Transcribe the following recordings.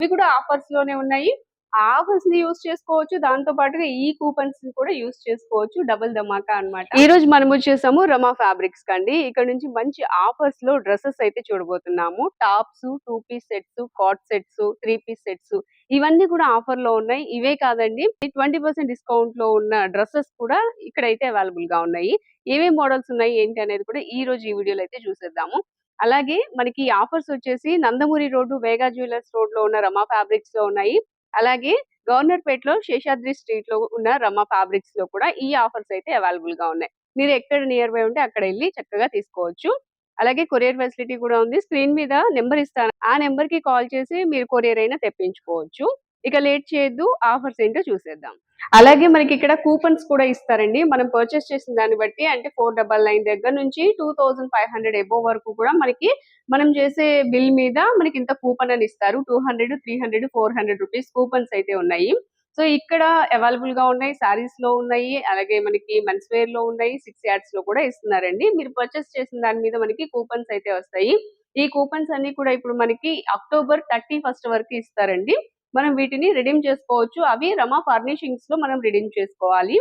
ఇవి కూడా ఆఫర్స్లోనే ఉన్నాయి. ఆఫర్స్ని యూస్ చేసుకోవచ్చు. దాంతో పాటుగా ఈ కూపన్స్ని కూడా యూస్ చేసుకోవచ్చు. డబుల్ ధమాకా అన్నమాట. ఈ రోజు మనం వచ్చేసాము రమా ఫ్యాబ్రిక్స్ కండి ఇక్కడ నుంచి మంచి ఆఫర్స్లో డ్రెస్సెస్ అయితే చూడబోతున్నాము. Tops two piece sets cot sets three piece sets ఇవన్నీ కూడా ఆఫర్లో ఉన్నాయి. ఇవే కాదండి. ట్వంటీ పర్సెంట్ డిస్కౌంట్లో ఉన్న డ్రెస్సెస్ కూడా ఇక్కడైతే అవైలబుల్గా ఉన్నాయి. ఏమేమి మోడల్స్ ఉన్నాయి ఏంటి అనేది కూడా ఈ రోజు ఈ వీడియోలో అయితే చూసేద్దాము. అలాగే మనకి ఆఫర్స్ వచ్చేసి నందమూరి రోడ్డు వేగా జ్యువెలర్స్ రోడ్లో ఉన్న రమా ఫ్యాబ్రిక్స్లో ఉన్నాయి. అలాగే గవర్నర్ పేట్లో శేషాద్రి స్ట్రీట్లో ఉన్న రమా ఫ్యాబ్రిక్స్లో కూడా ఈ ఆఫర్స్ అయితే అవైలబుల్గా ఉన్నాయి. మీరు ఎక్కడ నియర్ బై ఉంటే అక్కడ వెళ్ళి చక్కగా తీసుకోవచ్చు. అలాగే కొరియర్ ఫెసిలిటీ కూడా ఉంది. స్క్రీన్ మీద నెంబర్ ఇస్తాను. ఆ నెంబర్కి కాల్ చేసి మీరు కొరియర్ అయినా తెప్పించుకోవచ్చు. ఇక లేట్ చేయొద్దు ఆఫర్స్ ఏంటో చూసేద్దాం. అలాగే మనకి ఇక్కడ కూపన్స్ కూడా ఇస్తారండి. మనం పర్చేస్ చేసిన దాన్ని బట్టి అంటే ఫోర్ డబల్ నైన్ దగ్గర నుంచి two thousand five hundred above వరకు కూడా మనకి మనం చేసే బిల్ మీద మనకి ఇంత కూపన్ అని ఇస్తారు. Two hundred three hundred four hundred rupees coupons అయితే ఉన్నాయి. సో ఇక్కడ అవైలబుల్గా ఉన్నాయి సారీస్లో ఉన్నాయి అలాగే మనకి మెన్స్ వేర్లో ఉన్నాయి సిక్స్ యాడ్స్లో కూడా ఇస్తున్నారండి. మీరు పర్చేస్ చేసిన దాని మీద మనకి కూపన్స్ అయితే వస్తాయి. ఈ కూపన్స్ అన్ని కూడా ఇప్పుడు మనకి అక్టోబర్ థర్టీ ఫస్ట్ వరకు ఇస్తారండి. మనం వీటిని రిడీమ్ చేసుకోవచ్చు. అవి రమా ఫర్నిషింగ్స్లో మనం రిడీమ్ చేసుకోవాలి.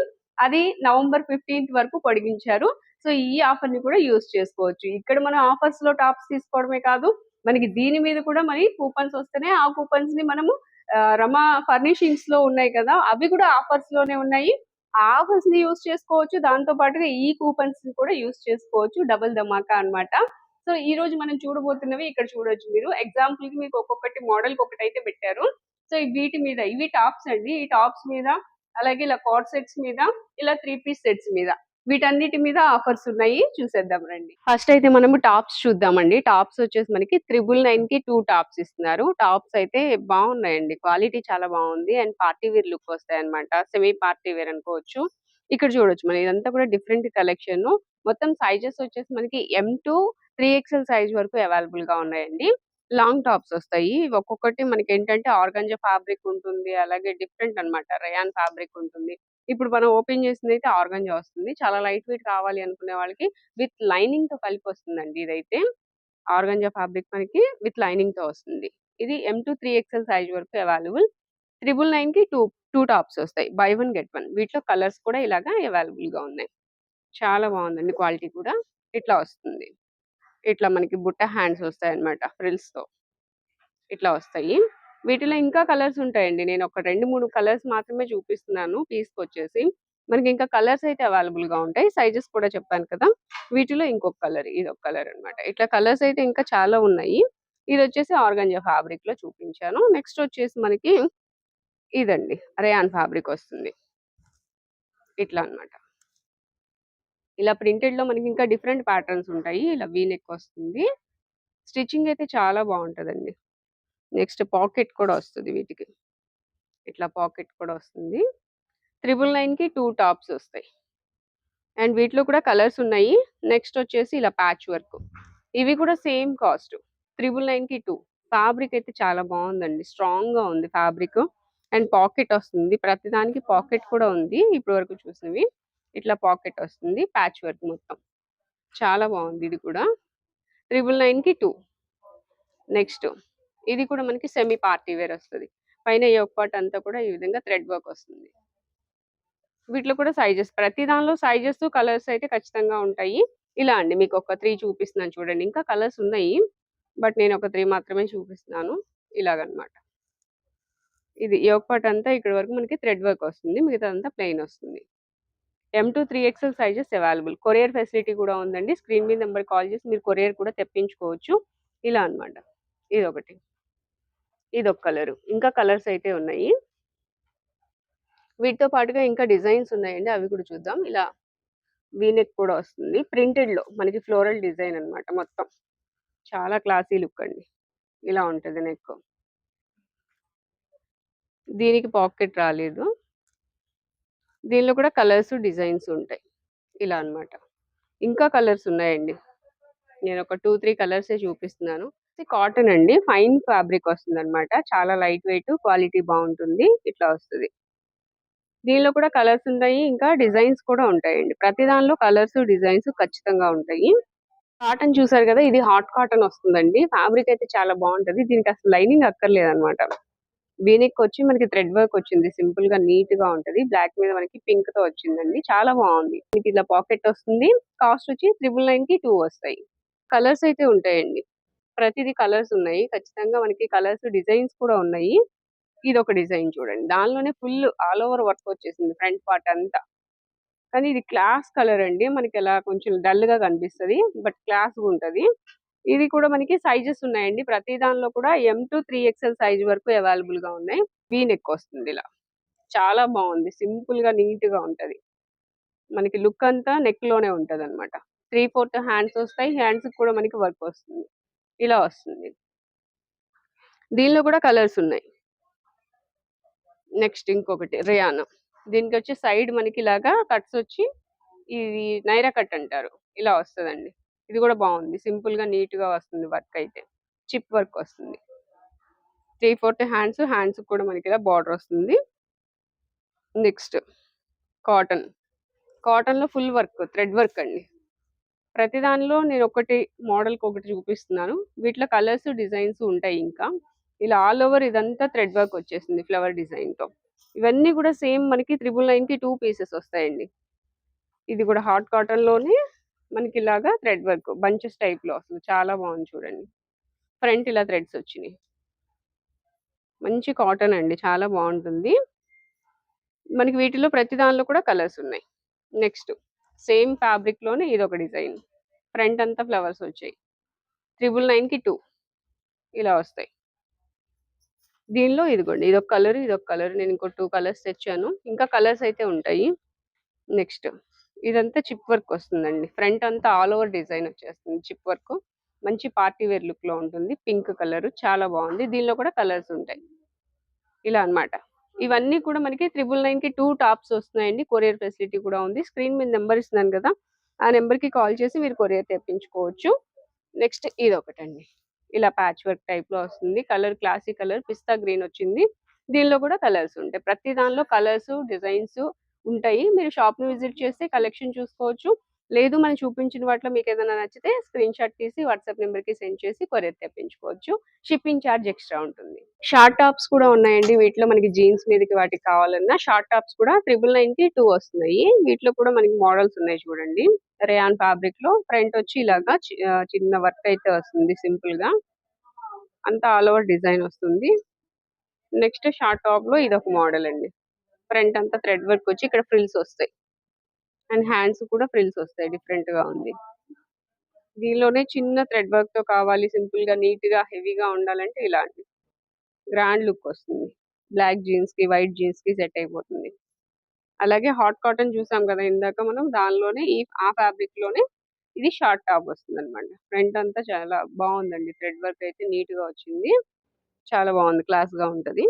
అది నవంబర్ ఫిఫ్టీన్త్ వరకు పొడిగించారు. సో ఈ ఆఫర్ని కూడా యూస్ చేసుకోవచ్చు. ఇక్కడ మనం ఆఫర్స్లో టాప్స్ తీసుకోవడమే కాదు మనకి దీని మీద కూడా మరి కూపన్స్ వస్తేనే ఆ కూపన్స్ని మనము రమా ఫర్నిషింగ్స్లో ఉన్నాయి కదా అవి కూడా ఆఫర్స్లోనే ఉన్నాయి. ఆ ఆఫర్స్ని యూస్ చేసుకోవచ్చు. దాంతో పాటుగా ఈ కూపన్స్ని కూడా యూస్ చేసుకోవచ్చు. డబుల్ ధమాకా అన్నమాట. సో ఈ రోజు మనం చూడబోతున్నవి ఇక్కడ చూడొచ్చు మీరు. ఎగ్జాంపుల్కి మీకు ఒక్కొక్కటి మోడల్ ఒకటి అయితే పెట్టారు. సో ఈ వీటి మీద ఇవి టాప్స్ అండి. ఈ టాప్స్ మీద అలాగే ఇలా కోట్ సెట్స్ మీద ఇలా త్రీ పీస్ సెట్స్ మీద వీటన్నిటి మీద ఆఫర్స్ ఉన్నాయి. చూసేద్దాం రండి. ఫస్ట్ అయితే మనము టాప్స్ చూద్దామండి. టాప్స్ వచ్చేసి మనకి త్రిబుల్ నైన్కి టూ టాప్స్ ఇస్తున్నారు. టాప్స్ అయితే బాగున్నాయండి. క్వాలిటీ చాలా బాగుంది. అండ్ పార్టీ వేర్ లుక్ వస్తాయి అనమాట సెమీ పార్టీ వేర్ అనుకోవచ్చు. ఇక్కడ చూడొచ్చు. మనం ఇదంతా కూడా డిఫరెంట్ కలెక్షన్. మొత్తం సైజెస్ వచ్చేసి మనకి M to three XL size వరకు అవైలబుల్గా ఉన్నాయండి. లాంగ్ టాప్స్ వస్తాయి. ఒక్కొక్కటి మనకి ఏంటంటే ఆర్గంజా ఫ్యాబ్రిక్ ఉంటుంది. అలాగే డిఫరెంట్ అన్నమాట. రయాన్ ఫ్యాబ్రిక్ ఉంటుంది. ఇప్పుడు మనం ఓపెన్ చేసింది అయితే ఆర్గంజ వస్తుంది. చాలా లైట్ వెయిట్ కావాలి అనుకునే వాళ్ళకి విత్ లైనింగ్తో కలిపి వస్తుందండి ఇదైతే. ఆర్గంజా ఫ్యాబ్రిక్ మనకి విత్ లైనింగ్తో వస్తుంది. ఇది M to three XL size వరకు అవైలబుల్ త్రిబుల్ నైన్కి టూ టూ టాప్స్ వస్తాయి. బై వన్ గెట్ వన్ వీటిలో కలర్స్ కూడా ఇలాగా అవైలబుల్గా ఉన్నాయి. చాలా బాగుందండి క్వాలిటీ కూడా. ఇట్లా వస్తుంది. ఇట్లా మనకి బుట్ట హ్యాండ్స్ వస్తాయి అనమాట ఫ్రిల్స్తో ఇట్లా వస్తాయి. వీటిలో ఇంకా కలర్స్ ఉంటాయండి. నేను ఒక రెండు మూడు కలర్స్ మాత్రమే చూపిస్తున్నాను తీసుకొచ్చేసి వచ్చేసి మనకి ఇంకా కలర్స్ అయితే అవైలబుల్గా ఉంటాయి. సైజెస్ కూడా చెప్పాను కదా! వీటిలో ఇంకొక కలర్ ఇది ఒక కలర్ అన్నమాట. ఇట్లా కలర్స్ అయితే ఇంకా చాలా ఉన్నాయి. ఇది వచ్చేసి ఆర్గంజా ఫ్యాబ్రిక్లో చూపించాను. నెక్స్ట్ వచ్చేసి మనకి ఇదండి రేయాన్ ఫ్యాబ్రిక్ వస్తుంది. ఇట్లా అన్నమాట. ఇలా ప్రింటెడ్లో మనకి ఇంకా డిఫరెంట్ ప్యాటర్న్స్ ఉంటాయి. ఇలా వీ నెక్ వస్తుంది. స్టిచ్చింగ్ అయితే చాలా బాగుంటుందండి నెక్స్ట్ పాకెట్ కూడా వస్తుంది వీటికి. ఇట్లా పాకెట్ కూడా వస్తుంది. త్రిబుల్ నైన్కి టూ టాప్స్ వస్తాయి. అండ్ వీటిలో కూడా కలర్స్ ఉన్నాయి. నెక్స్ట్ వచ్చేసి ఇలా ప్యాచ్ వర్క్. ఇవి కూడా సేమ్ కాస్ట్. త్రిబుల్ నైన్కి టూ. ఫ్యాబ్రిక్ అయితే చాలా బాగుందండి స్ట్రాంగ్గా ఉంది ఫ్యాబ్రిక్. అండ్ పాకెట్ వస్తుంది. ప్రతిదానికి పాకెట్ కూడా ఉంది ఇప్పటి వరకు చూసినవి. ఇట్లా పాకెట్ వస్తుంది. ప్యాచ్ వర్క్ మొత్తం. చాలా బాగుంది ఇది కూడా. త్రిబుల్ నైన్కి టూ. నెక్స్ట్ ఇది కూడా మనకి సెమీ పార్టీ వేర్ వస్తుంది. పైన ఈ పార్ట్ అంతా కూడా ఈ విధంగా థ్రెడ్ వర్క్ వస్తుంది. వీటిలో కూడా సైజెస్ ప్రతి దానిలో సైజెస్ కలర్స్ అయితే ఖచ్చితంగా ఉంటాయి. ఇలా అండి మీకు ఒక త్రీ చూపిస్తున్నాను చూడండి. ఇంకా కలర్స్ ఉన్నాయి బట్ నేను ఒక త్రీ మాత్రమే చూపిస్తున్నాను. ఇలాగనమాట. ఇది ఈ పార్ట్ అంతా ఇక్కడ వరకు మనకి థ్రెడ్ వర్క్ వస్తుంది. మిగతా అంతా ప్లెయిన్ వస్తుంది. M to three XL sizes available courier facility కూడా ఉందండి. స్క్రీన్ మీద నెంబర్ కాల్ చేసి మీరు కొరియర్ కూడా తెప్పించుకోవచ్చు. ఇలా అన్నమాట. ఇది ఒకటి ఇది ఒక కలర్ ఇంకా కలర్స్ అయితే ఉన్నాయి. వీటితో పాటుగా ఇంకా డిజైన్స్ ఉన్నాయండి. అవి కూడా చూద్దాం. ఇలా వీనెక్ కూడా వస్తుంది. ప్రింటెడ్లో మనకి ఫ్లోరల్ డిజైన్ అన్నమాట మొత్తం. చాలా క్లాసీ లుక్ అండి. ఇలా ఉంటది నెక్ దీనికి పాకెట్ రాలేదు. దీనిలో కూడా కలర్స్ డిజైన్స్ ఉంటాయి. ఇలా అన్నమాట. ఇంకా కలర్స్ ఉన్నాయండి. నేను ఒక టూ త్రీ కలర్సే చూపిస్తున్నాను. కాటన్ అండి. ఫైన్ ఫ్యాబ్రిక్ వస్తుంది అనమాట చాలా లైట్ వెయిట్ క్వాలిటీ బాగుంటుంది. ఇట్లా వస్తుంది. దీనిలో కూడా కలర్స్ ఉంటాయి. ఇంకా డిజైన్స్ కూడా ఉంటాయండి. ప్రతి దానిలో కలర్స్ డిజైన్స్ ఖచ్చితంగా ఉంటాయి. కాటన్ చూసారు కదా ఇది హాట్ కాటన్ వస్తుందండి. ఫ్యాబ్రిక్ అయితే చాలా బాగుంటది. దీనికి అసలు లైనింగ్ అక్కర్లేదు అనమాట వీనెక్ వచ్చి మనకి థ్రెడ్ వర్క్ వచ్చింది. సింపుల్గా నీట్గా ఉంటది. బ్లాక్ మీద మనకి పింక్తో వచ్చిందండి. చాలా బాగుంది. మీకు ఇలా పాకెట్ వస్తుంది. కాస్ట్ వచ్చి త్రిబుల్ నైన్కి టూ వస్తాయి. కలర్స్ అయితే ఉంటాయండి. ప్రతిదీ కలర్స్ ఉన్నాయి. ఖచ్చితంగా మనకి కలర్స్ డిజైన్స్ కూడా ఉన్నాయి. ఇది ఒక డిజైన్ చూడండి. దానిలోనే ఫుల్ ఆల్ ఓవర్ వర్క్ వచ్చేసింది ఫ్రంట్ పార్ట్ అంతా. కానీ ఇది క్లాస్ కలర్ అండి. మనకి ఎలా కొంచెం డల్గా కనిపిస్తది. బట్ క్లాస్గా ఉంటది. ఇది కూడా మనకి సైజెస్ ఉన్నాయండి. ప్రతి దానిలో కూడా M to three XL size వరకు అవైలబుల్గా ఉన్నాయి. వీ నెక్ వస్తుంది ఇలా. చాలా బాగుంది. సింపుల్గా నీట్గా ఉంటది. మనకి లుక్ అంతా నెక్లోనే ఉంటది అనమాట త్రీ ఫోర్త్ హ్యాండ్స్ వస్తాయి. హ్యాండ్స్ కూడా మనకి వర్క్ వస్తుంది. ఇలా వస్తుంది. దీనిలో కూడా కలర్స్ ఉన్నాయి. నెక్స్ట్ ఇంకొకటి రియానా. దీనికి వచ్చి సైడ్ మనకి ఇలాగా కట్స్ వచ్చి ఇది నైరా కట్ అంటారు. ఇలా వస్తుందండి. ఇది కూడా బాగుంది. సింపుల్గా నీట్గా వస్తుంది వర్క్ అయితే. చిప్ వర్క్ వస్తుంది. త్రీ ఫోర్త్ హ్యాండ్స్ హ్యాండ్స్ కూడా మనకి ఇలా బార్డర్ వస్తుంది. Next cotton. కాటన్లో ఫుల్ వర్క్ థ్రెడ్ వర్క్ అండి. ప్రతి దానిలో నేను ఒకటి మోడల్కి ఒకటి చూపిస్తున్నాను. వీటిలో కలర్స్ డిజైన్స్ ఉంటాయి ఇంకా. ఇలా ఆల్ ఓవర్ ఇదంతా థ్రెడ్ వర్క్ వచ్చేసింది ఫ్లవర్ డిజైన్తో ఇవన్నీ కూడా సేమ్ మనకి త్రిబుల్ నైన్కి టూ పీసెస్ వస్తాయండి. ఇది కూడా హాట్ కాటన్లోనే మనకి ఇలాగా థ్రెడ్ వర్క్ బంచెస్ టైప్లో అసలు చాలా బాగుంది చూడండి. ఫ్రంట్ ఇలా థ్రెడ్స్ వచ్చినాయి. మంచి కాటన్ అండి చాలా బాగుంటుంది మనకి వీటిలో ప్రతి దానిలో కూడా కలర్స్ ఉన్నాయి. నెక్స్ట్ సేమ్ ఫ్యాబ్రిక్లోనే ఇది ఒక డిజైన్. ఫ్రంట్ అంతా ఫ్లవర్స్ వచ్చాయి. త్రిబుల్ నైన్కి టూ ఇలా వస్తాయి. దీనిలో ఇదిగోండి ఇదొక కలర్ ఇదొక కలర్. నేను ఇంకో టూ కలర్స్ తెచ్చాను. ఇంకా కలర్స్ అయితే ఉంటాయి. నెక్స్ట్ ఇదంతా చిప్ వర్క్ వస్తుందండి. ఫ్రంట్ అంతా ఆల్ ఓవర్ డిజైన్ వచ్చేస్తుంది చిప్ వర్క్. మంచి పార్టీ వేర్ లుక్లో ఉంటుంది. Pink colour. చాలా బాగుంది. దీనిలో కూడా కలర్స్ ఉంటాయి. ఇలా అన్నమాట. ఇవన్నీ కూడా మనకి త్రిబుల్ నైన్కి టూ టాప్స్ వస్తున్నాయండి. కొరియర్ ఫెసిలిటీ కూడా ఉంది. స్క్రీన్ మీద నెంబర్ ఇస్తున్నాను కదా ఆ నెంబర్కి కాల్ చేసి మీరు కొరియర్ తెప్పించుకోవచ్చు. నెక్స్ట్ ఇది ఒకటండి ఇలా ప్యాచ్ వర్క్ టైప్లో వస్తుంది. Colour classic colour. Pista green వచ్చింది. దీనిలో కూడా కలర్స్ ఉంటాయి. ప్రతి దానిలో కలర్స్ డిజైన్స్ ఉంటాయి. మీరు షాప్ని విజిట్ చేస్తే కలెక్షన్ చూసుకోవచ్చు. లేదు మనం చూపించిన వాటిలో మీకు ఏదైనా నచ్చితే స్క్రీన్ షాట్ తీసి వాట్సాప్ నెంబర్కి సెండ్ చేసి కొరియర్ తెప్పించుకోవచ్చు. షిప్పింగ్ ఛార్జ్ ఎక్స్ట్రా ఉంటుంది. షార్ట్ టాప్స్ కూడా ఉన్నాయండి. వీటిలో మనకి జీన్స్ మీదకి వాటికి కావాలన్నా షార్ట్ టాప్స్ కూడా ట్రిపుల్ నైన్కి టూ వస్తున్నాయి. వీటిలో కూడా మనకి మోడల్స్ ఉన్నాయి చూడండి. రేయాన్ ఫ్యాబ్రిక్లో ఫ్రంట్ వచ్చి ఇలాగా చి- చిన్న వర్క్ అయితే వస్తుంది సింపుల్గా అంతా ఆల్ ఓవర్ డిజైన్ వస్తుంది. నెక్స్ట్ షార్ట్ టాప్లో ఇది ఒక మోడల్ అండి. ఫ్రంట్ అంతా థ్రెడ్ వర్క్ వచ్చి ఇక్కడ ఫ్రిల్స్ వస్తాయి. అండ్ హ్యాండ్స్ కూడా ఫ్రిల్స్ వస్తాయి డిఫరెంట్గా ఉంది. దీనిలోనే చిన్న థ్రెడ్ వర్క్తో కావాలి సింపుల్గా నీట్గా హెవీగా ఉండాలంటే ఇలాంటి గ్రాండ్ లుక్ వస్తుంది. బ్లాక్ జీన్స్కి వైట్ జీన్స్కి సెట్ అయిపోతుంది. అలాగే హాట్ కాటన్ చూసాం కదా ఇందాక మనం దానిలోనే ఈ ఆ ఫ్యాబ్రిక్లోనే ఇది షార్ట్ టాప్ వస్తుంది అనమాట ఫ్రంట్ అంతా చాలా బాగుందండి. థ్రెడ్ వర్క్ అయితే నీట్గా వచ్చింది. చాలా బాగుంది. క్లాస్గా ఉంటది.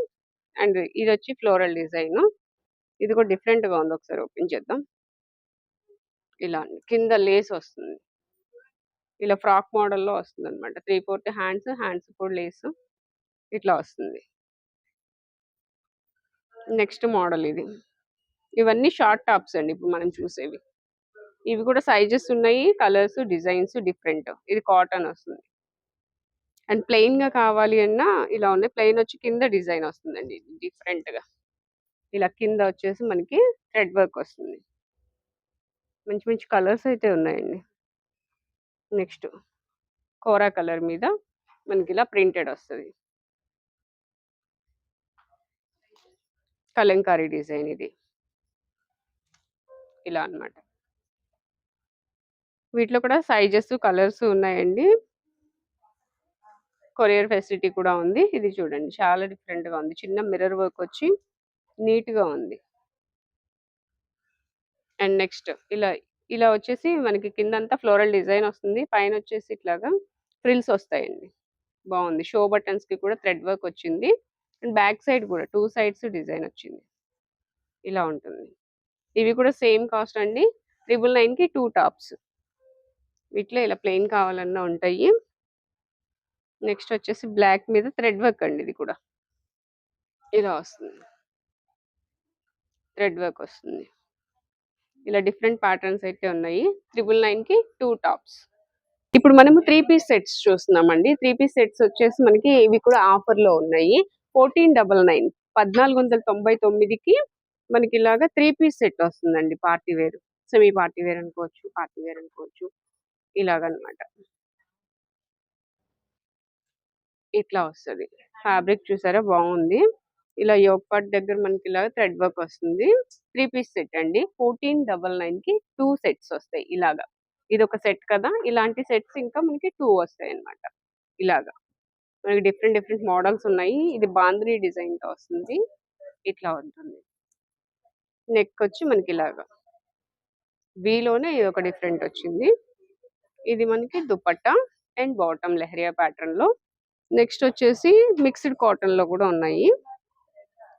అండ్ ఇది వచ్చి ఫ్లోరల్ డిజైన్. ఇది కూడా డిఫరెంట్గా ఉంది. ఒకసారి ఓపెన్ చేద్దాం. ఇలా కింద లేస్ వస్తుంది. ఇలా ఫ్రాక్ మోడల్లో వస్తుంది అనమాట త్రీ ఫోర్త్ హ్యాండ్స్ హ్యాండ్స్ కూడా లేస్. ఇట్లా వస్తుంది. నెక్స్ట్ మోడల్ ఇది. ఇవన్నీ షార్ట్ టాప్స్ అండి ఇప్పుడు మనం చూసేవి. ఇవి కూడా సైజెస్ ఉన్నాయి కలర్స్ డిజైన్స్ డిఫరెంట్. ఇది కాటన్ వస్తుంది. అండ్ ప్లెయిన్గా కావాలి అన్నా ఇలా ఉన్నాయి. ప్లెయిన్ వచ్చి కింద డిజైన్ వస్తుందండి. డిఫరెంట్గా. ఇలా కింద వచ్చేసి మనకి థ్రెడ్ వర్క్ వస్తుంది. మంచి మంచి కలర్స్ అయితే ఉన్నాయండి. నెక్స్ట్ కోరా కలర్ మీద మనకి ఇలా ప్రింటెడ్ వస్తుంది. కలంకారీ డిజైన్ ఇది. ఇలా అన్నమాట. వీటిలో కూడా సైజెస్ కలర్స్ ఉన్నాయండి. కొరియర్ ఫెసిలిటీ కూడా ఉంది. ఇది చూడండి. చాలా డిఫరెంట్గా ఉంది. చిన్న మిర్రర్ వర్క్ వచ్చి నీట్గా ఉంది. అండ్ నెక్స్ట్ ఇలా ఇలా వచ్చేసి మనకి కిందంతా ఫ్లోరల్ డిజైన్ వస్తుంది. పైన వచ్చేసి ఇట్లాగా ఫ్రిల్స్ వస్తాయండి. బాగుంది. షో బటన్స్కి కూడా థ్రెడ్ వర్క్ వచ్చింది. అండ్ బ్యాక్ సైడ్ కూడా టూ సైడ్స్ డిజైన్ వచ్చింది. ఇలా ఉంటుంది. ఇవి కూడా సేమ్ కాస్ట్ అండి. ట్రిపుల్ నైన్కి టూ టాప్స్. వీటిలో ఇలా ప్లెయిన్ కావాలన్నా ఉంటాయి. నెక్స్ట్ వచ్చేసి బ్లాక్ మీద థ్రెడ్ వర్క్ అండి ఇది కూడా. ఇలా వస్తుంది. థ్రెడ్ వర్క్ వస్తుంది. ఇలా డిఫరెంట్ ప్యాటర్న్స్ అయితే ఉన్నాయి. త్రిబుల్ నైన్కి టూ టాప్స్. ఇప్పుడు మనము త్రీ పీస్ సెట్స్ చూస్తున్నామండి. త్రీ పీస్ సెట్స్ వచ్చేసి మనకి ఇవి కూడా ఆఫర్లో ఉన్నాయి. ఫోర్టీన్ డబల్ నైన్ పద్నాలుగు వందల తొంభై తొమ్మిదికి మనకి ఇలాగా త్రీ పీస్ సెట్ వస్తుందండి. Party wear semi party wear అనుకోవచ్చు పార్టీ వేర్ అనుకోవచ్చు. ఇలాగనమాట. ఇట్లా వస్తుంది. ఫ్యాబ్రిక్ చూసారా? బాగుంది. ఇలా యోగ్ పార్ట్ దగ్గర మనకి ఇలా థ్రెడ్ వర్క్ వస్తుంది. త్రీ పీస్ సెట్ అండి. ఫోర్టీన్ డబల్ నైన్కి టూ సెట్స్ వస్తాయి ఇలాగా. ఇది ఒక సెట్ కదా! ఇలాంటి సెట్స్ ఇంకా మనకి టూ వస్తాయి అన్నమాట ఇలాగా. మనకి డిఫరెంట్ డిఫరెంట్ మోడల్స్ ఉన్నాయి. ఇది బాంద్రీ డిజైన్తో వస్తుంది. ఇట్లా ఉంటుంది. నెక్ వచ్చి మనకి ఇలాగా. వీలోనే ఇది ఒక డిఫరెంట్ వచ్చింది. ఇది మనకి దుపట్టా అండ్ బాటమ్ లెహరియా ప్యాటర్న్లో నెక్స్ట్ వచ్చేసి మిక్స్డ్ కాటన్లో కూడా ఉన్నాయి.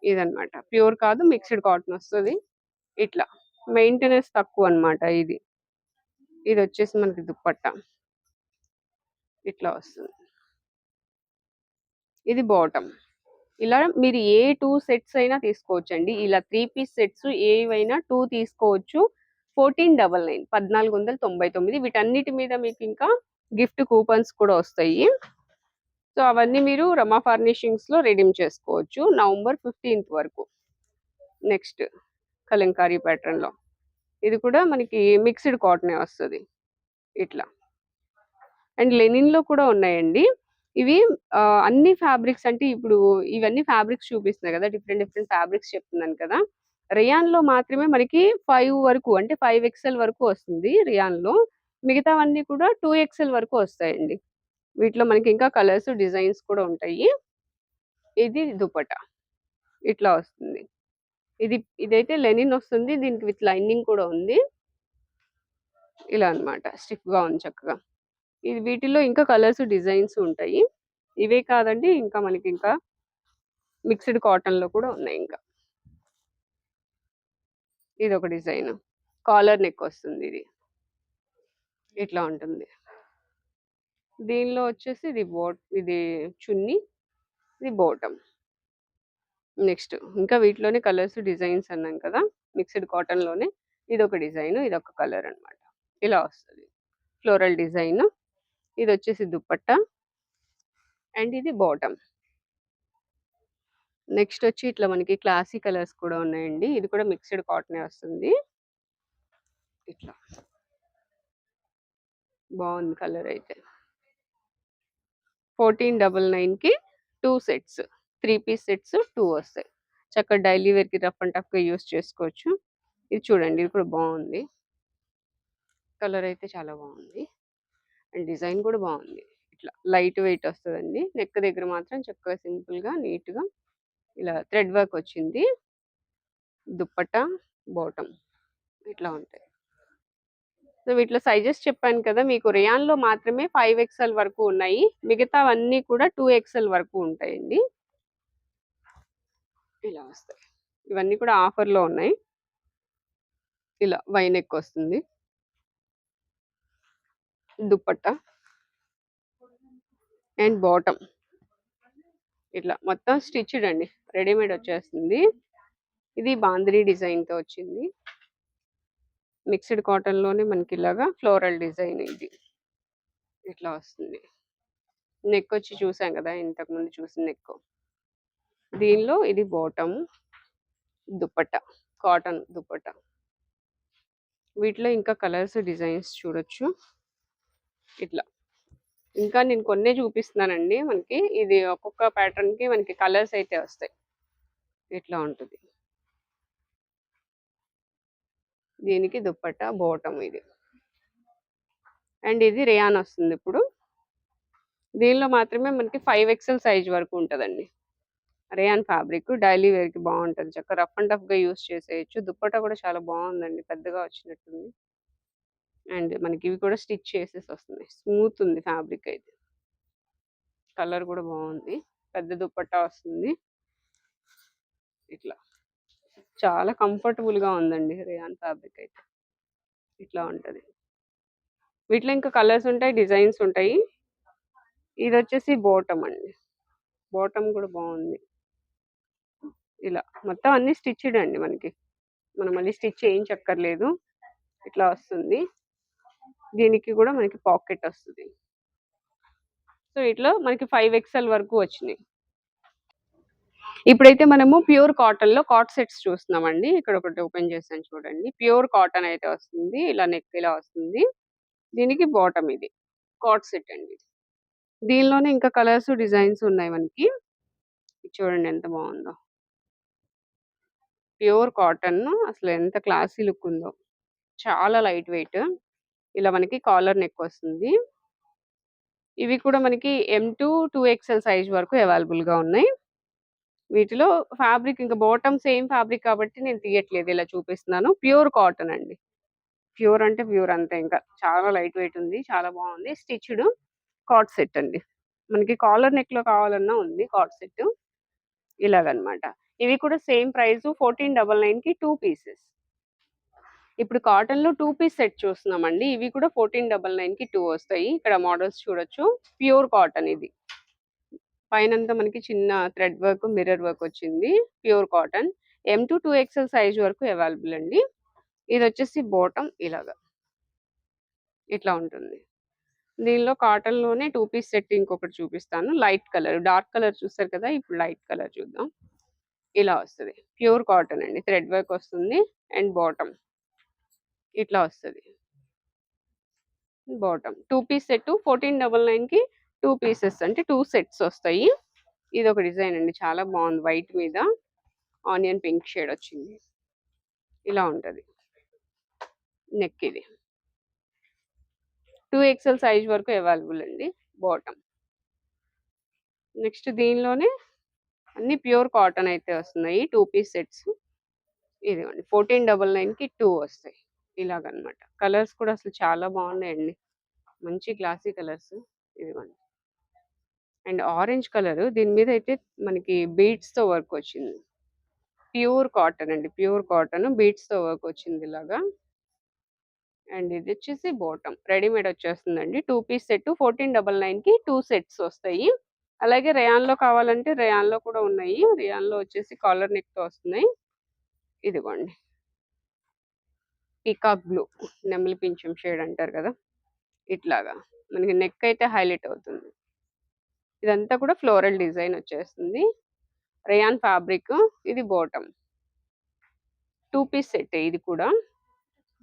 ఇదనమాట ప్యూర్ కాదు మిక్స్డ్ కాటన్ వస్తుంది. ఇట్లా. మెయింటెనెన్స్ తక్కువ అన్నమాట ఇది. ఇది వచ్చేసి మనకి దుప్పట్ట. ఇట్లా వస్తుంది. ఇది బాటమ్. ఇలా మీరు ఏ టూ సెట్స్ అయినా తీసుకోవచ్చు అండి ఇలా త్రీ పీస్ సెట్స్ ఏవైనా టూ తీసుకోవచ్చు. ఫోర్టీన్ డబల్ నైన్ పద్నాలుగు వందల తొంభై తొమ్మిది. వీటన్నిటి మీద మీకు ఇంకా గిఫ్ట్ కూపన్స్ కూడా వస్తాయి. సో అవన్నీ మీరు రమా ఫర్నిషింగ్స్లో రెడీమ్ చేసుకోవచ్చు. నవంబర్ ఫిఫ్టీన్త్ వరకు. నెక్స్ట్ కలంకారీ ప్యాటర్న్లో. ఇది కూడా మనకి మిక్స్డ్ కాటనే వస్తుంది. ఇట్లా. అండ్ లెనిన్లో కూడా ఉన్నాయండి. ఇవి అన్ని ఫ్యాబ్రిక్స్ అంటే ఇప్పుడు ఇవన్నీ ఫ్యాబ్రిక్స్ చూపిస్తున్నాయి కదా డిఫరెంట్ డిఫరెంట్ ఫ్యాబ్రిక్స్ చెప్తున్నాను కదా. రియాన్లో మాత్రమే మనకి ఫైవ్ వరకు అంటే ఫైవ్ ఎక్స్ఎల్ వరకు వస్తుంది రియాన్లో మిగతావన్నీ కూడా టూ ఎక్స్ఎల్ వరకు వస్తాయండి. వీటిలో మనకి ఇంకా కలర్స్ డిజైన్స్ కూడా ఉంటాయి. ఇది దుపట ఇట్లా వస్తుంది. ఇది ఇదైతే లెనిన్ వస్తుంది. దీనికి విత్ లైనింగ్ కూడా ఉంది. ఇలా అన్నమాట. స్టిఫ్గా ఉంది చక్కగా. ఇది వీటిలో ఇంకా కలర్స్ డిజైన్స్ ఉంటాయి. ఇవే కాదండి ఇంకా మనకి ఇంకా మిక్స్డ్ కాటన్లో కూడా ఉన్నాయి ఇంకా. ఇది ఒక డిజైన్. కాలర్ నెక్ వస్తుంది ఇది. ఇట్లా ఉంటుంది. దీనిలో వచ్చేసి ఇది బోట్ ఇది చున్నీ ఇది బోటం నెక్స్ట్ ఇంకా వీటిలోనే కలర్స్ డిజైన్స్ అన్నాం కదా మిక్స్డ్ కాటన్లోనే ఇది ఒక డిజైన్ ఇది ఒక కలర్ అన్నమాట. ఇలా వస్తుంది. ఫ్లోరల్ డిజైన్ ఇది వచ్చేసి దుప్పట్ట అండ్ ఇది బాటమ్. నెక్స్ట్ వచ్చి ఇట్లా మనకి క్లాసీ కలర్స్ కూడా ఉన్నాయండి. ఇది కూడా మిక్స్డ్ కాటనే వస్తుంది. ఇట్లా. బాగుంది కలర్ అయితే. Fourteen డబల్కి two sets three piece sets two వస్తాయి. చక్కగా డైలీ వేర్కి రఫ్ అండ్ టఫ్గా యూస్ చేసుకోవచ్చు. ఇది చూడండి ఇది కూడా బాగుంది. కలర్ అయితే చాలా బాగుంది. అండ్ డిజైన్ కూడా బాగుంది. ఇట్లా లైట్ వెయిట్ వస్తుందండి. నెక్ దగ్గర మాత్రం చక్కగా సింపుల్గా నీట్గా ఇలా థ్రెడ్ వర్క్ వచ్చింది. దుప్పట బాటమ్ ఇట్లా ఉంటాయి. సో వీటిలో సైజెస్ చెప్పాను కదా! మీకు రియాన్లో మాత్రమే ఫైవ్ ఎక్స్ఎల్ వరకు ఉన్నాయి. మిగతావన్నీ కూడా టూ ఎక్స్ఎల్ వరకు ఉంటాయండి. ఇలా వస్తాయి. ఇవన్నీ కూడా ఆఫర్లో ఉన్నాయి. ఇలా వైన్ ఎక్కువ వస్తుంది. దుప్పట్ట? And bottom. ఇట్లా మొత్తం స్టిచ్డ్ అండి. రెడీమేడ్ వచ్చేస్తుంది. ఇది బాంద్రీ డిజైన్తో వచ్చింది. మిక్స్డ్ కాటన్లోనే మనకి ఇలాగా ఫ్లోరల్ డిజైన్ ఇది. ఇట్లా వస్తుంది. నెక్ వచ్చి చూసాం కదా! ఇంతకు ముందు చూసిన నెక్ దీనిలో ఇది బాటమ్ దుపట్టా కాటన్ దుపట్టా వీటిలో ఇంకా కలర్స్ డిజైన్స్ చూడొచ్చు. ఇట్లా. ఇంకా నేను కొన్నే చూపిస్తున్నానండి. మనకి ఇది ఒక్కొక్క ప్యాటర్న్కి మనకి కలర్స్ అయితే వస్తాయి. ఇట్లా ఉంటుంది. దీనికి దుప్పట్టా బోటం ఇది. అండ్ ఇది రేయాన్ వస్తుంది ఇప్పుడు. దీనిలో మాత్రమే మనకి ఫైవ్ ఎక్స్ఎల్ సైజ్ వరకు ఉంటుందండి. రేయాన్ ఫ్యాబ్రిక్ డైలీ వేర్కి బాగుంటుంది. చక్కగా రఫ్ అండ్ టఫ్గా యూస్ చేసేయచ్చు. దుప్పట్టా కూడా చాలా బాగుందండి. పెద్దగా వచ్చినట్టుంది. అండ్ మనకి ఇవి కూడా స్టిచ్ చేసేసి వస్తుంది స్మూత్ ఉంది ఫ్యాబ్రిక్ అయితే. కలర్ కూడా బాగుంది. పెద్ద దుప్పట్టా వస్తుంది. ఇట్లా. చాలా కంఫర్టబుల్గా ఉందండి రేయాన్ ఫ్యాబ్రిక్ అయితే. ఇట్లా ఉంటుంది. వీటిలో ఇంకా కలర్స్ ఉంటాయి డిజైన్స్ ఉంటాయి. ఇది వచ్చేసి బోటం అండి. బోటం కూడా బాగుంది. ఇలా మొత్తం అన్ని స్టిచ్డ్ అండి మనకి. మనం మళ్ళీ స్టిచ్ చేయించక్కర్లేదు. ఇట్లా వస్తుంది. దీనికి కూడా మనకి పాకెట్ వస్తుంది. సో ఇట్లా మనకి ఫైవ్ ఎక్స్ఎల్ వరకు వచ్చినాయి. ఇప్పుడైతే మనము ప్యూర్ కాటన్లో కాట్ సెట్స్ చూస్తున్నామండి. ఇక్కడ ఒకటి ఓపెన్ చేసాను చూడండి. ప్యూర్ కాటన్ అయితే వస్తుంది. ఇలా నెక్ ఇలా వస్తుంది. దీనికి బాటమ్ ఇది. కాట్ సెట్ అండి. దీనిలోనే ఇంకా కలర్స్ డిజైన్స్ ఉన్నాయి మనకి. చూడండి ఎంత బాగుందో. ప్యూర్ కాటన్ అసలు ఎంత క్లాసీ లుక్ ఉందో. చాలా లైట్ వెయిట్. ఇలా మనకి కాలర్ నెక్ వస్తుంది. ఇవి కూడా మనకి M to two XL size వరకు అవైలబుల్గా ఉన్నాయి. వీటిలో ఫ్యాబ్రిక్ ఇంకా బాటమ్ సేమ్ ఫ్యాబ్రిక్ కాబట్టి నేను తీయట్లేదు ఇలా చూపిస్తున్నాను. ప్యూర్ కాటన్ అండి. ప్యూర్ అంటే ప్యూర్ అంతే ఇంకా. చాలా లైట్ వెయిట్ ఉంది చాలా బాగుంది. స్టిచ్డ్ కాట్ సెట్ అండి. మనకి కాలర్ నెక్లో కావాలన్నా ఉంది కాట్ సెట్. ఇలాగనమాట. ఇవి కూడా సేమ్ ప్రైస్ ఫోర్టీన్ డబల్ నైన్కి టూ పీసెస్. ఇప్పుడు కాటన్లో టూ పీస్ సెట్ చూస్తున్నామండి. ఇవి కూడా ఫోర్టీన్ డబల్ నైన్కి టూ వస్తాయి. ఇక్కడ మోడల్స్ చూడొచ్చు. ప్యూర్ కాటన్ ఇది. పైనంతా మనకి చిన్న థ్రెడ్ వర్క్ మిర్రర్ వర్క్ వచ్చింది. Pure cotton. M to two XL size వరకు అవైలబుల్ అండి. ఇది వచ్చేసి బాటమ్ ఇలాగా. ఇట్లా ఉంటుంది. దీనిలో కాటన్లోనే టూ పీస్ సెట్ ఇంకొకటి చూపిస్తాను. లైట్ కలర్ డార్క్ కలర్ చూస్తారు కదా ఇప్పుడు లైట్ కలర్ చూద్దాం. ఇలా వస్తుంది. ప్యూర్ కాటన్ అండి. థ్రెడ్ వర్క్ వస్తుంది. And bottom. ఇట్లా వస్తుంది. Bottom. Two piece set fourteen double నైన్కి టూ పీసెస్ అంటే టూ సెట్స్ వస్తాయి. ఇది ఒక డిజైన్ అండి. చాలా బాగుంది. వైట్ మీద ఆనియన్ పింక్ షేడ్ వచ్చింది. ఇలా ఉంటుంది. నెక్ ఇది. టూ ఎక్సెల్ సైజ్ వరకు అవైలబుల్ అండి. బాటమ్. నెక్స్ట్ దీనిలోనే అన్ని ప్యూర్ కాటన్ అయితే వస్తున్నాయి. Two piece sets. ఇదిగోండి. ఫోర్టీన్ డబల్ నైన్కి టూ వస్తాయి. ఇలాగనమాట. కలర్స్ కూడా అసలు చాలా బాగున్నాయండి. మంచి క్లాసీ కలర్స్. ఇదిగోండి. అండ్ ఆరెంజ్ కలర్ దీని మీద అయితే మనకి బీట్స్తో వర్క్ వచ్చింది. ప్యూర్ కాటన్ అండి. ప్యూర్ కాటన్ బీట్స్తో వర్క్ వచ్చింది ఇలాగా. అండ్ ఇది వచ్చేసి బాటమ్. రెడీమేడ్ వచ్చేస్తుందండి. Two piece set fourteen double నైన్కి టూ సెట్స్ వస్తాయి. అలాగే రేయాన్లో కావాలంటే రేయాన్లో కూడా ఉన్నాయి. రేయాన్లో వచ్చేసి కాలర్ నెక్తో వస్తున్నాయి. ఇదిగోండి. పీకాక్ బ్లూ నెమలి పింఛం షేడ్ అంటారు కదా. ఇట్లాగా. మనకి నెక్ అయితే హైలైట్ అవుతుంది. ఇదంతా కూడా ఫ్లోరల్ డిజైన్ వచ్చేస్తుంది. రేయాన్ ఫ్యాబ్రిక్ ఇది బాటమ్. టూ పీస్ సెట్ ఇది కూడా.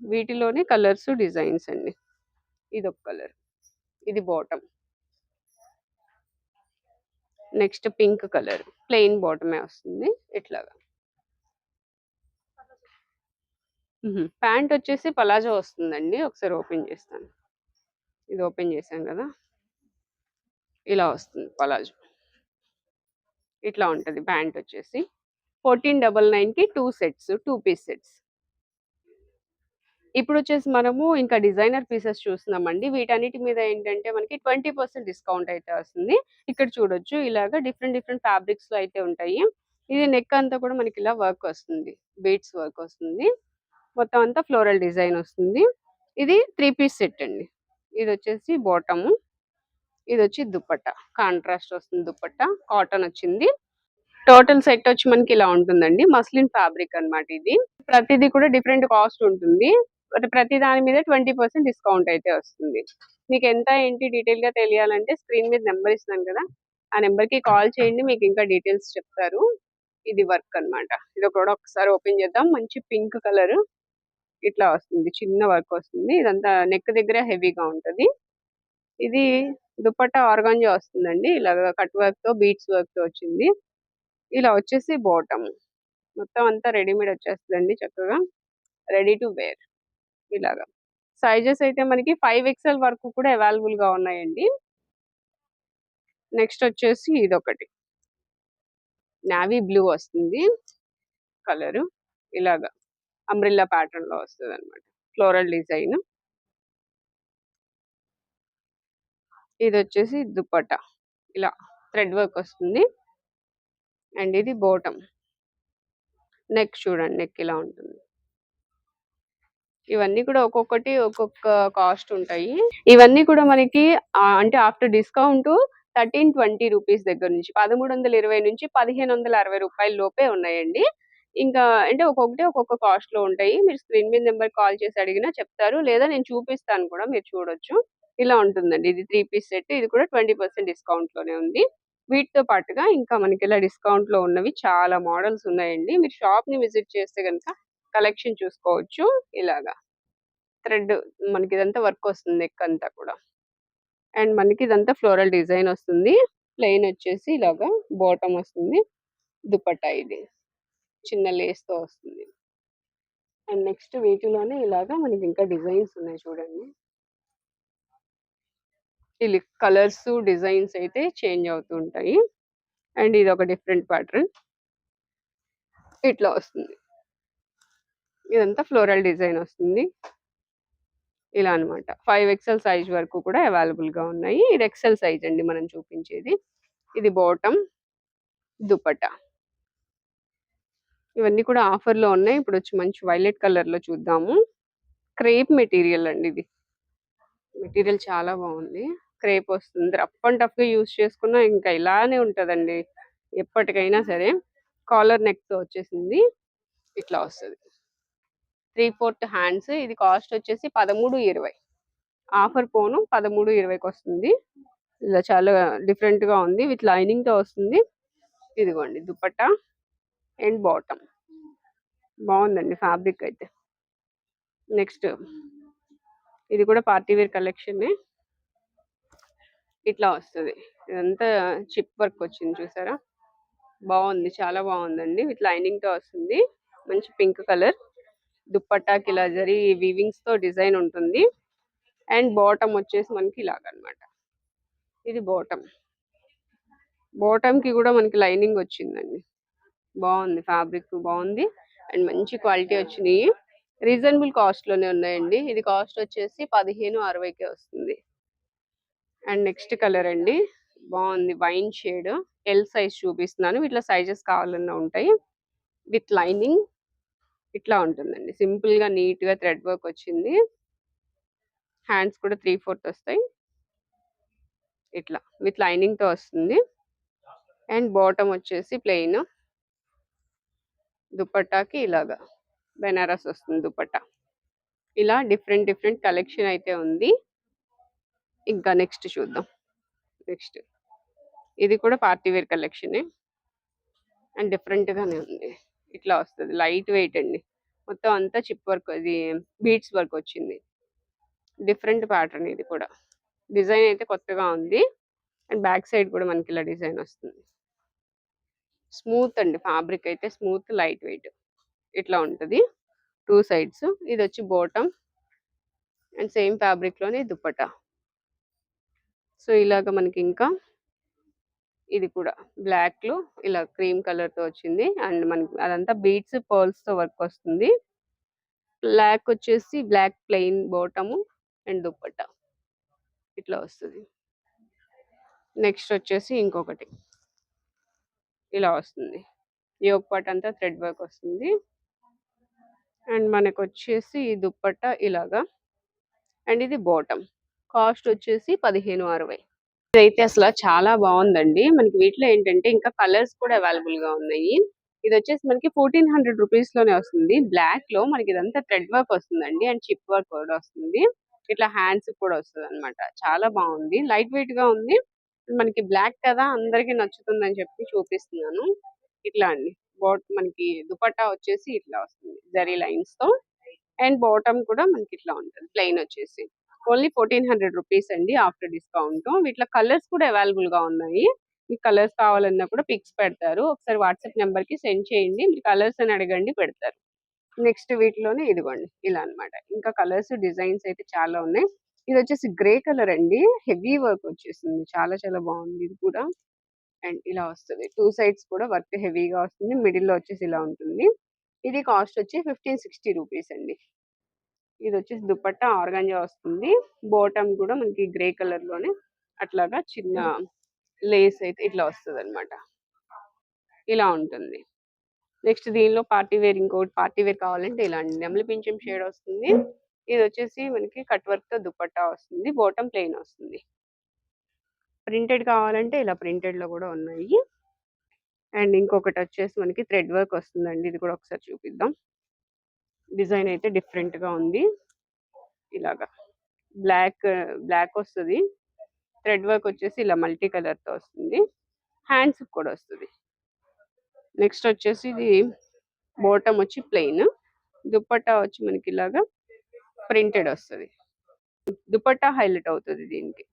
వీటిలోనే కలర్స్ డిజైన్స్ అండి. ఇది ఒక కలర్. ఇది bottom. Next pink colour. Plain బాటమే వస్తుంది. ఇట్లాగా ప్యాంట్ వచ్చేసి పలాజో వస్తుందండి. ఒకసారి ఓపెన్ చేస్తాను. ఇది ఓపెన్ చేశాను కదా. ఇలా వస్తుంది పలాజో. ఇట్లా ఉంటుంది ప్యాంట్ వచ్చేసి. ఫోర్టీన్ డబల్ నైన్కి two sets two piece sets. ఇప్పుడు వచ్చేసి మనము ఇంకా డిజైనర్ పీసెస్ చూస్తున్నామండి. వీటన్నిటి మీద ఏంటంటే మనకి ట్వంటీ పర్సెంట్ డిస్కౌంట్ అయితే వస్తుంది. ఇక్కడ చూడొచ్చు. ఇలాగా డిఫరెంట్ డిఫరెంట్ ఫ్యాబ్రిక్స్లో అయితే ఉంటాయి. ఇది నెక్ అంతా కూడా మనకి ఇలా వర్క్ వస్తుంది. బీట్స్ వర్క్ వస్తుంది. మొత్తం అంతా ఫ్లోరల్ డిజైన్ వస్తుంది. ఇది త్రీ పీస్ సెట్ అండి. ఇది వచ్చేసి బాటము. ఇది వచ్చి దుప్పట్ట. కాంట్రాస్ట్ వస్తుంది దుప్పట్ట. కాటన్ వచ్చింది. టోటల్ సెట్ వచ్చి మనకి ఇలా ఉంటుందండి. మస్లిన్ ఫ్యాబ్రిక్ అన్నమాట ఇది. ప్రతిదీ కూడా డిఫరెంట్ కాస్ట్ ఉంటుంది. ప్రతి దాని మీద ట్వంటీ పర్సెంట్ డిస్కౌంట్ అయితే వస్తుంది. మీకు ఎంత ఏంటి డీటెయిల్గా తెలియాలంటే స్క్రీన్ మీద నెంబర్ ఇస్తున్నాను కదా ఆ నెంబర్కి కాల్ చేయండి. మీకు ఇంకా డీటెయిల్స్ చెప్తారు. ఇది వర్క్ అన్నమాట. ఇది కూడా ఒకసారి ఓపెన్ చేద్దాం. మంచి పింక్ కలర్ ఇట్లా వస్తుంది. చిన్న వర్క్ వస్తుంది. ఇదంతా నెక్ దగ్గర హెవీగా ఉంటది. ఇది దుపట్టా ఆర్గాంజా వస్తుందండి. ఇలాగ కట్ వర్క్తో బీట్స్ వర్క్తో వచ్చింది. ఇలా వచ్చేసి బాటమ్. మొత్తం అంతా రెడీమేడ్ వచ్చేస్తుందండి చక్కగా. Ready to wear. ఇలాగా. సైజెస్ అయితే మనకి ఫైవ్ ఎక్స్ఎల్ వరకు కూడా అవైలబుల్గా ఉన్నాయండి. నెక్స్ట్ వచ్చేసి ఇదొకటి. నావీ బ్లూ వస్తుంది. కలర్. ఇలాగా. అంబ్రిల్లా ప్యాటర్న్లో వస్తుంది అనమాట ఫ్లోరల్ డిజైన్. ఇది వచ్చేసి దుప్పట ఇలా థ్రెడ్ వర్క్ వస్తుంది. అండ్ ఇది బోటం నెక్ చూడండి నెక్ ఇలా ఉంటుంది. ఇవన్నీ కూడా ఒక్కొక్కటి ఒక్కొక్క కాస్ట్ ఉంటాయి. ఇవన్నీ కూడా మనకి అంటే after discount thirteen twenty rupees దగ్గర నుంచి పదమూడు వందల ఇరవై నుంచి పదిహేను వందల అరవై రూపాయల లోపే ఉన్నాయండి. ఇంకా అంటే ఒక్కొక్కటి ఒక్కొక్క కాస్ట్లో ఉంటాయి. మీరు స్క్రీన్ మీద నెంబర్ కాల్ చేసి అడిగినా చెప్తారు. లేదా నేను చూపిస్తాను కూడా మీరు చూడొచ్చు. ఇలా ఉంటుందండి. ఇది త్రీ పీస్ సెట్ ఇది కూడా ట్వంటీ పర్సెంట్ డిస్కౌంట్లోనే ఉంది. వీటితో పాటుగా ఇంకా మనకి ఇలా డిస్కౌంట్లో ఉన్నవి చాలా మోడల్స్ ఉన్నాయండి. మీరు షాప్ని విజిట్ చేస్తే కనుక కలెక్షన్ చూసుకోవచ్చు. ఇలాగా థ్రెడ్ మనకి ఇదంతా వర్క్ వస్తుంది ఎక్కంతా కూడా. అండ్ మనకి ఇదంతా ఫ్లోరల్ డిజైన్ వస్తుంది. ప్లెయిన్ వచ్చేసి ఇలాగా బాటమ్ వస్తుంది. దుపట్టా ఇది చిన్న లేస్తో వస్తుంది. అండ్ నెక్స్ట్ వీటిలోనే ఇలాగా మనకి ఇంకా డిజైన్స్ ఉన్నాయి చూడండి. ఇది కలర్స్ డిజైన్స్ అయితే చేంజ్ అవుతూ ఉంటాయి. అండ్ ఇది ఒక డిఫరెంట్ ప్యాటర్న్. ఇట్లా వస్తుంది. ఇదంతా ఫ్లోరల్ డిజైన్ వస్తుంది. ఇలా అన్నమాట. ఫైవ్ ఎక్సెల్ సైజ్ వరకు కూడా అవైలబుల్గా ఉన్నాయి. ఇది ఎక్సెల్ సైజ్ అండి మనం చూపించేది. ఇది బాటమ్ దుపట్టా. ఇవన్నీ కూడా ఆఫర్లో ఉన్నాయి. ఇప్పుడు వచ్చి మంచి వైలెట్ కలర్లో చూద్దాము. క్రేప్ మెటీరియల్ అండి ఇది. మెటీరియల్ చాలా బాగుంది. క్రేప్ వస్తుంది. రఫ్ అండ్ టఫ్గా యూస్ చేసుకున్నా ఇంకా ఇలానే ఉంటదండి. ఎప్పటికైనా సరే కాలర్ నెక్తో వచ్చేసింది. ఇట్లా వస్తుంది. త్రీ ఫోర్త్ హ్యాండ్స్ ఇది కాస్ట్ వచ్చేసి పదమూడు ఇరవై. ఆఫర్ పోను పదమూడు ఇరవైకి వస్తుంది. ఇలా చాలా డిఫరెంట్గా ఉంది. విత్ లైనింగ్తో వస్తుంది. ఇదిగోండి దుపట్టా అండ్ బాటమ్. బాగుందండి ఫ్యాబ్రిక్ అయితే. నెక్స్ట్ ఇది కూడా పార్టీ వేర్ కలెక్షన్. ఇట్లా వస్తుంది. ఇదంతా చిప్ వర్క్ వచ్చింది చూసారా? బాగుంది. చాలా బాగుందండి. విత్ లైనింగ్తో వస్తుంది. మంచి పింక్ కలర్. దుప్పట్టాకి ఇలా జరి వీవింగ్స్తో డిజైన్ ఉంటుంది. అండ్ బాటమ్ వచ్చేసి మనకి ఇలాగనమాట. ఇది బాటమ్. బాటమ్కి కూడా మనకి లైనింగ్ వచ్చిందండి. బాగుంది. ఫ్యాబ్రిక్ బాగుంది. అండ్ మంచి క్వాలిటీ వచ్చినాయి. రీజనబుల్ కాస్ట్లోనే ఉన్నాయండి. ఇది కాస్ట్ వచ్చేసి పదిహేను అరవైకే వస్తుంది. అండ్ నెక్స్ట్ కలర్ అండి. బాగుంది. Wine shade. ఎల్ సైజ్ చూపిస్తున్నాను. వీటిలో సైజెస్ కావాలన్నా ఉంటాయి. విత్ లైనింగ్ ఇట్లా ఉంటుందండి. సింపుల్గా నీట్గా థ్రెడ్ వర్క్ వచ్చింది. హ్యాండ్స్ కూడా త్రీ ఫోర్త్ వస్తాయి. ఇట్లా. విత్ లైనింగ్తో వస్తుంది. అండ్ బాటమ్ వచ్చేసి ప్లెయిన్ దుపట్టాకి ఇలాగా. బెనారస్ వస్తుంది దుపట్టా. ఇలా డిఫరెంట్ డిఫరెంట్ కలెక్షన్ అయితే ఉంది. ఇంకా నెక్స్ట్ చూద్దాం. నెక్స్ట్. ఇది కూడా పార్టీ వేర్ కలెక్షనే అండ్ డిఫరెంట్గానే ఉంది. ఇట్లా వస్తుంది. లైట్ వెయిట్ అండి. మొత్తం అంతా చిప్ వర్క్ ఇది బీట్స్ వర్క్ వచ్చింది. డిఫరెంట్ ప్యాటర్న్ ఇది కూడా. డిజైన్ అయితే కొత్తగా ఉంది. అండ్ బ్యాక్ సైడ్ కూడా మనకి ఇలా డిజైన్ వస్తుంది. స్మూత్ అండి. ఫ్యాబ్రిక్ అయితే స్మూత్ లైట్ వెయిట్. ఇట్లా ఉంటుంది. Two sides. ఇది వచ్చి బోటమ్. అండ్ సేమ్ ఫ్యాబ్రిక్లోనే దుప్పటా. సో ఇలాగ మనకి ఇంకా ఇది కూడా బ్లాక్లో ఇలా క్రీమ్ కలర్తో వచ్చింది. అండ్ మనకి అదంతా బీట్స్ పర్ల్స్తో వర్క్ వస్తుంది బ్లాక్ వచ్చేసి black plain bottom and dupatta ఇట్లా వస్తుంది. నెక్స్ట్ వచ్చేసి ఇంకొకటి. ఇలా వస్తుంది. యోగ్ పాట్ అంతా థ్రెడ్ వర్క్ వస్తుంది. అండ్ మనకు వచ్చేసి దుప్పట్ట ఇలాగా. అండ్ ఇది బాటమ్. కాస్ట్ వచ్చేసి పదిహేను అరవై. ఇదైతే అసలు చాలా బాగుందండి మనకి వీటిలో ఏంటంటే ఇంకా కలర్స్ కూడా అవైలబుల్గా ఉన్నాయి. ఇది వచ్చేసి మనకి ఫోర్టీన్ హండ్రెడ్ రూపీస్లోనే వస్తుంది. బ్లాక్లో మనకి ఇదంతా థ్రెడ్ వర్క్ వస్తుందండి అండ్ చిప్ వర్క్ కూడా వస్తుంది. ఇట్లా హ్యాండ్స్ కూడా వస్తుంది అనమాట చాలా బాగుంది లైట్ వెయిట్గా ఉంది. మనకి బ్లాక్ కదా అందరికి నచ్చుతుంది అని చెప్పి చూపిస్తున్నాను. ఇట్లా అండి. బాట్ మనకి దుపట్టా వచ్చేసి ఇట్లా వస్తుంది. జరీ లైన్స్తో అండ్ బాటమ్ కూడా మనకి ఇట్లా ఉంటుంది. ప్లెయిన్ వచ్చేసి. ఓన్లీ ఫోర్టీన్ హండ్రెడ్ రూపీస్ అండి ఆఫ్టర్ డిస్కౌంట్. వీటిలో కలర్స్ కూడా అవైలబుల్గా ఉన్నాయి. మీకు కలర్స్ కావాలన్నా కూడా పిక్స్ పెడతారు. ఒకసారి వాట్సాప్ నెంబర్కి సెండ్ చేయండి. మీరు కలర్స్ అని అడగండి పెడతారు. నెక్స్ట్ వీటిలోనే ఇదిగోండి ఇలా అన్నమాట. ఇంకా కలర్స్ డిజైన్స్ అయితే చాలా ఉన్నాయి. ఇది వచ్చేసి గ్రే కలర్ అండి. హెవీ వర్క్ వచ్చేసింది. చాలా చాలా బాగుంది ఇది కూడా. అండ్ ఇలా వస్తుంది. టూ సైడ్స్ కూడా వర్క్ హెవీగా వస్తుంది. మిడిల్లో వచ్చేసి ఇలా ఉంటుంది. ఇది కాస్ట్ వచ్చి ఫిఫ్టీన్ సిక్స్టీ రూపీస్ అండి. ఇది వచ్చేసి దుపట్టా ఆర్గంజా వస్తుంది. బాటమ్ కూడా మనకి గ్రే కలర్లోనే అట్లాగా చిన్న లేస్ అయితే ఇట్లా వస్తుంది అనమాట ఇలా ఉంటుంది. నెక్స్ట్ దీనిలో పార్టీ వేర్ ఇంకోటి పార్టీ వేర్ కావాలంటే ఇలా అండి. నెమలి పింఛం షేడ్ వస్తుంది. ఇది వచ్చేసి మనకి కట్ వర్క్తో దుపట్టా వస్తుంది. బాటమ్ ప్లెయిన్ వస్తుంది. ప్రింటెడ్ కావాలంటే ఇలా ప్రింటెడ్లో కూడా ఉన్నాయి. అండ్ ఇంకొకటి వచ్చేసి మనకి థ్రెడ్ వర్క్ వస్తుందండి. ఇది కూడా ఒకసారి చూపిద్దాం. డిజైన్ అయితే డిఫరెంట్గా ఉంది. ఇలాగా బ్లాక్ బ్లాక్ వస్తుంది. థ్రెడ్ వర్క్ వచ్చేసి ఇలా మల్టీ కలర్తో వస్తుంది. హ్యాండ్స్ కూడా వస్తుంది. నెక్స్ట్ వచ్చేసి ఇది బాటమ్ వచ్చి ప్లెయిన్. దుపట్టా వచ్చి మనకి ఇలాగా ప్రింటెడ్ వస్తుంది. దుపట్టా హైలైట్ అవుతుంది దీనికి.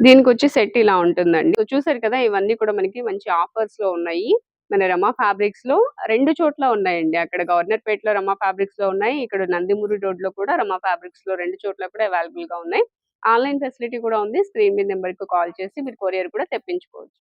దీనికి వచ్చి సెట్ ఇలా ఉంటుందండి. సో చూసారు కదా ఇవన్నీ కూడా మనకి మంచి ఆఫర్స్లో ఉన్నాయి. మన రమా ఫ్యాబ్రిక్స్లో రెండు చోట్ల ఉన్నాయండి. అక్కడ గవర్నర్ పేట్లో రమా ఫ్యాబ్రిక్స్లో ఉన్నాయి. ఇక్కడ నందిమూరి రోడ్లో కూడా రమా ఫ్యాబ్రిక్స్లో రెండు చోట్ల కూడా అవైలబుల్గా ఉన్నాయి. ఆన్లైన్ ఫెసిలిటీ కూడా ఉంది. స్క్రీన్ మీద నెంబర్కి కాల్ చేసి మీరు కొరియర్ కూడా తెప్పించుకోవచ్చు.